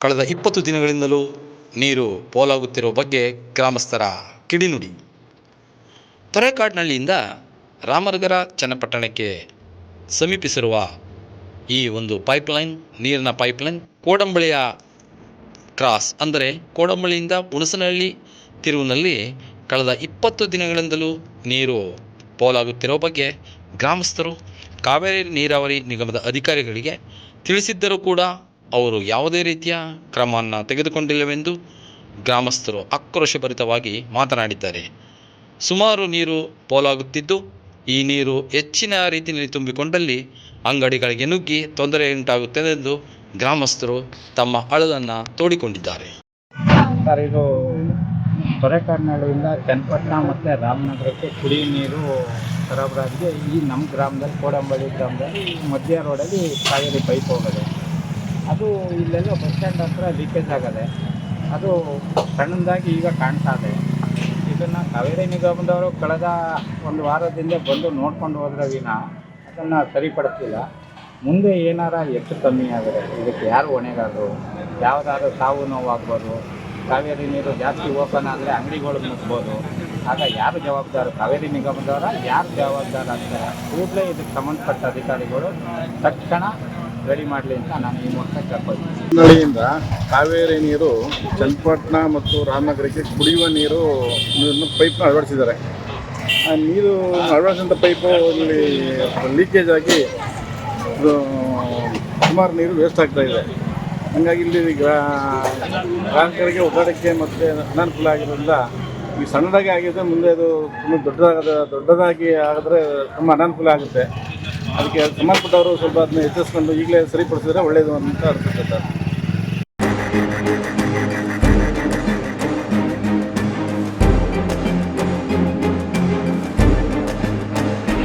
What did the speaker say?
ಕಳೆದ ಇಪ್ಪತ್ತು ದಿನಗಳಿಂದಲೂ ನೀರು ಪೋಲಾಗುತ್ತಿರುವ ಬಗ್ಗೆ ಗ್ರಾಮಸ್ಥರ ಕಿಡಿನುಡಿ. ತೊರೆಕಾಡ್ನಹಳ್ಳಿಯಿಂದ ರಾಮನಗರ, ಚನ್ನಪಟ್ಟಣಕ್ಕೆ ಸಮೀಪಿಸಿರುವ ಈ ಒಂದು ಪೈಪ್ಲೈನ್, ನೀರಿನ ಪೈಪ್ಲೈನ್ ಕೋಡಂಬಳಿಯ ಕ್ರಾಸ್ ಅಂದರೆ ಕೋಡಂಬಳಿಯಿಂದ ಹುಣಸನಹಳ್ಳಿ ತಿರುವಿನಲ್ಲಿ ಕಳೆದ ಇಪ್ಪತ್ತು ದಿನಗಳಿಂದಲೂ ನೀರು ಪೋಲಾಗುತ್ತಿರುವ ಬಗ್ಗೆ ಗ್ರಾಮಸ್ಥರು ಕಾವೇರಿ ನೀರಾವರಿ ನಿಗಮದ ಅಧಿಕಾರಿಗಳಿಗೆ ತಿಳಿಸಿದ್ದರೂ ಕೂಡ ಅವರು ಯಾವುದೇ ರೀತಿಯ ಕ್ರಮವನ್ನು ತೆಗೆದುಕೊಂಡಿಲ್ಲವೆಂದು ಗ್ರಾಮಸ್ಥರು ಆಕ್ರೋಶಭರಿತವಾಗಿ ಮಾತನಾಡಿದ್ದಾರೆ. ಸುಮಾರು ನೀರು ಪೋಲಾಗುತ್ತಿದ್ದು, ಈ ನೀರು ಹೆಚ್ಚಿನ ರೀತಿಯಲ್ಲಿ ತುಂಬಿಕೊಂಡಲ್ಲಿ ಅಂಗಡಿಗಳಿಗೆ ನುಗ್ಗಿ ತೊಂದರೆ ಉಂಟಾಗುತ್ತದೆ ಗ್ರಾಮಸ್ಥರು ತಮ್ಮ ಅಳಲನ್ನು ತೋಡಿಕೊಂಡಿದ್ದಾರೆ. ಸರ್, ಇದು ತೊರೆಕಾಡಿನಹಳ್ಳಿಯಿಂದ ಚನ್ನಪಟ್ಟಣ ಮತ್ತು ರಾಮನಗರಕ್ಕೆ ಕುಡಿಯುವ ನೀರು ಸರಬರಾಜಿಗೆ ಈ ನಮ್ಮ ಗ್ರಾಮದಲ್ಲಿ, ಕೋಡಂಬಳ್ಳಿ ಗ್ರಾಮದಲ್ಲಿ ಮಧ್ಯ ರೋಡಲ್ಲಿ ಕಾವೇರಿ ಪೈಪ್ ಹೋಗೋದೆ. ಅದು ಇಲ್ಲೆಲ್ಲ ಬಸ್ ಸ್ಟ್ಯಾಂಡ್ ಹತ್ರ ಲೀಕೇಜ್ ಆಗದೆ. ಅದು ಸಣ್ಣದಾಗಿ ಈಗ ಕಾಣ್ತಾ ಇದೆ. ಇದನ್ನು ಕಾವೇರಿ ನಿಗಮದವರು ಕಳೆದ ಒಂದು ವಾರದಿಂದ ಬಂದು ನೋಡ್ಕೊಂಡು ಹೋದ್ರೆ ವಿನ ಅದನ್ನು ಸರಿಪಡಿಸಿಲ್ಲ. ಮುಂದೆ ಏನಾರ ಹೆಚ್ಚು ಕಮ್ಮಿ ಆದರೆ ಇದಕ್ಕೆ ಯಾರು ಹೊಣೆಗಾರರು? ಯಾವುದಾದ್ರೂ ಸಾವು ನೋವಾಗ್ಬೋದು. ಕಾವೇರಿ ನೀರು ಜಾಸ್ತಿ ಓಪನ್ ಆದರೆ ಅಂಗಡಿಗಳು ಮುಗ್ಬೋದು. ಆಗ ಯಾರು ಜವಾಬ್ದಾರ? ಕಾವೇರಿ ನಿಗಮದವರ? ಯಾರು ಜವಾಬ್ದಾರ ಅಂತ ಕೂಡಲೇ ಇದಕ್ಕೆ ಸಂಬಂಧಪಟ್ಟ ಅಧಿಕಾರಿಗಳು ತಕ್ಷಣ ರೆಡಿ ಮಾಡಲಿ ಅಂತ ನಾನು ಈ ಮೂಲಕ ಕೇಳ್ಕೊಳ್ತೀನಿ. ಕಾವೇರಿ ನೀರು ಚನ್ನಪಟ್ಟಣ ಮತ್ತು ರಾಮನಗರಕ್ಕೆ ಕುಡಿಯುವ ನೀರು ಪೈಪ್ನ ಅಳವಡಿಸಿದ್ದಾರೆ. ಆ ನೀರು ಅಳವಡಿಸಿದಂಥ ಪೈಪು ಇಲ್ಲಿ ಲೀಕೇಜ್ ಆಗಿ ಸುಮಾರು ನೀರು ವೇಸ್ಟ್ ಆಗ್ತಾ ಇದೆ. ಹಾಗಾಗಿ ಇಲ್ಲಿ ಗ್ರಾ ಗ್ರಾಹಕರಿಗೆ ಓಡಾಡೋಕ್ಕೆ ಮತ್ತು ಅನಾನುಕೂಲ ಆಗಿರೋದ್ರಿಂದ ಈ ಸಣ್ಣದಾಗಿ ಆಗಿದೆ ಮುಂದೆ ಅದು ತುಂಬ ದೊಡ್ಡದಾಗ ದೊಡ್ಡದಾಗಿ ಆದರೆ ತುಂಬ ಅನಾನುಕೂಲ ಆಗುತ್ತೆ. ಅದಕ್ಕೆ ಸಂಬಂಧಪಟ್ಟವರು ಸ್ವಲ್ಪ ಅದನ್ನ ಎಚ್ಚರಿಸ್ಕೊಂಡು ಈಗಲೇ ಸರಿಪಡಿಸಿದ್ರೆ ಒಳ್ಳೆಯದು ಅಂತ ಅನಿಸುತ್ತೆ ಸರ್.